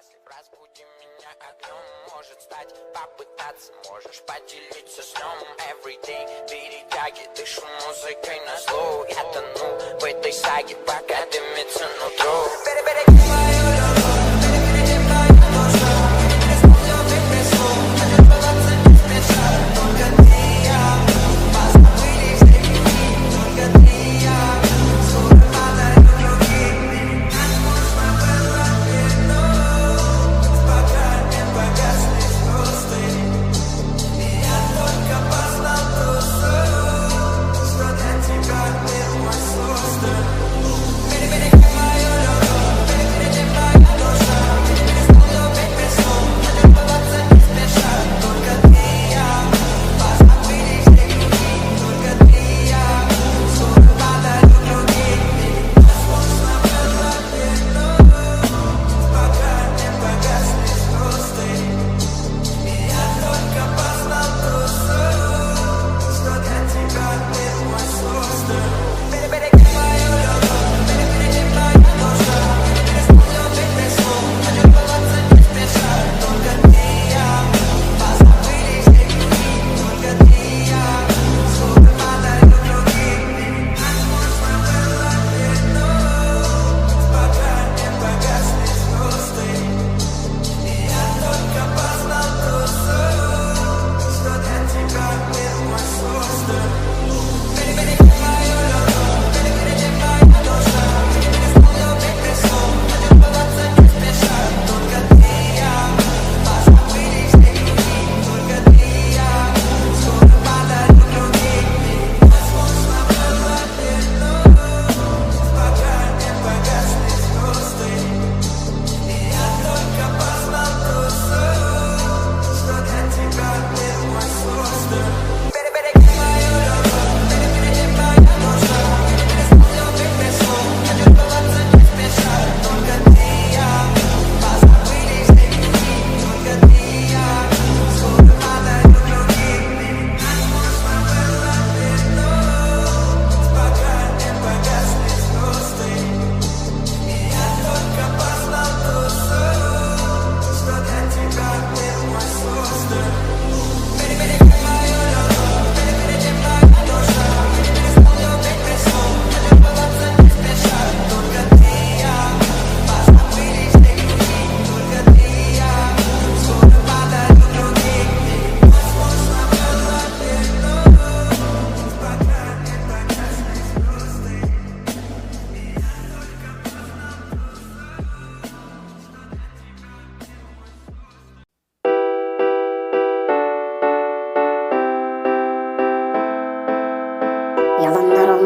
Счастлив, разбуди меня огнем Может стать, попытаться Можешь поделиться сном Everyday перетяги Дышу музыкой на зло Я тону в этой саге Пока дымится нутро Yalanlar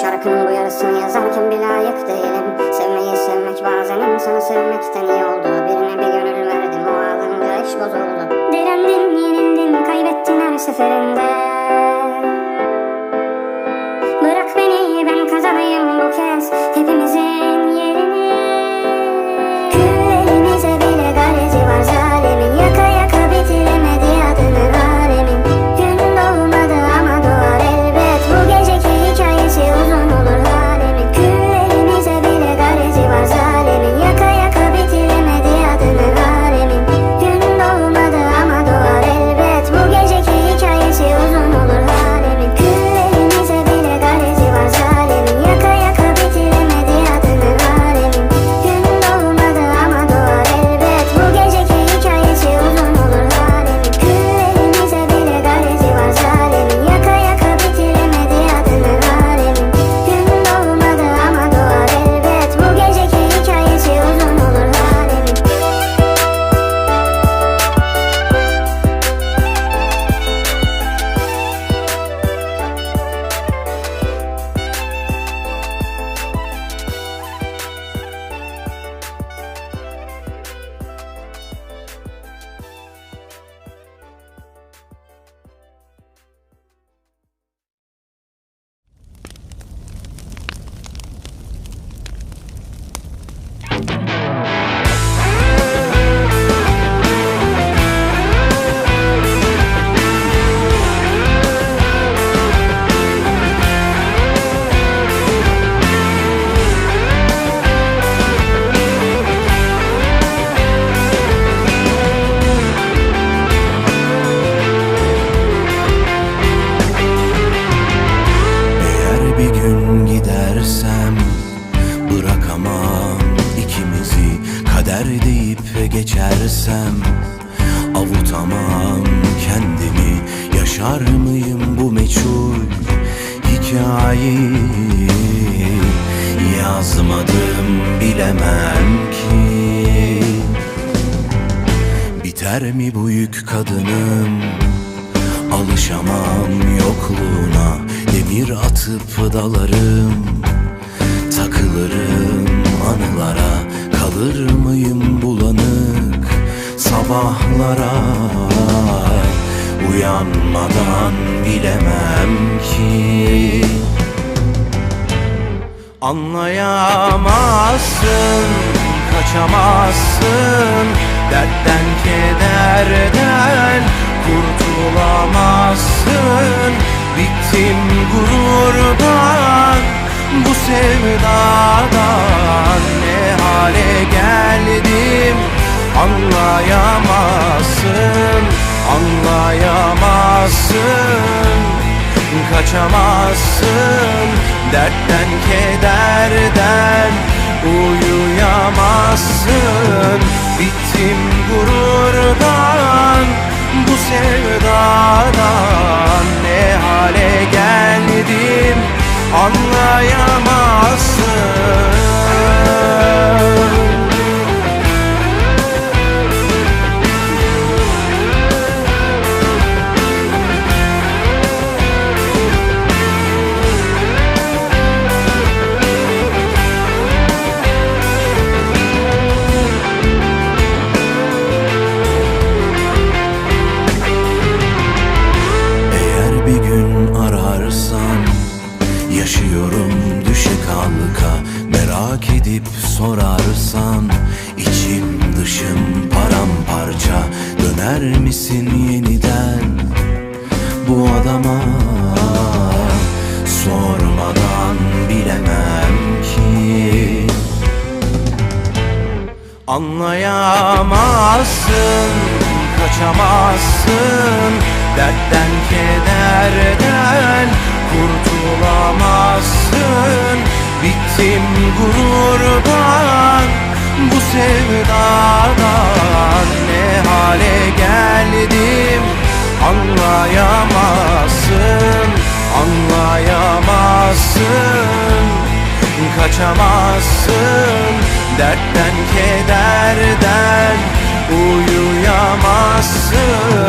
Şarkının bu yarısını yazarken bile layık değilim. Sevmeyi sevmek bazen insanı sevmekten iyi Yazmadım bilemem ki. Biter mi bu yük kadınım? Alışamam yokluğuna Demir atıp dalarım. Takılırım anılara Kalır mıyım bulanık? Sabahlara Uyanmadan bilemem ki Anlayamazsın, kaçamazsın. Dertten kederden kurtulamazsın. Bittim gururdan, bu sevdadan Ne hale geldim? Anlayamazsın Anlayamazsın. Kaçamazsın Dertten kederden uyuyamazsın. Bittim gururdan bu sevdadan Ne hale geldim anlayamazsın Yaşıyorum düşe kalka Merak edip sorarsan içim dışım paramparça Döner misin yeniden? Bu adama Sormadan bilemem ki. Anlayamazsın, kaçamazsın Dertten kederden kurtulamazsın. Bittim gururdan, bu sevdadan Ne hale geldim? Anlayamazsın Anlayamazsın. Kaçamazsın Dertten kederden uyuyamazsın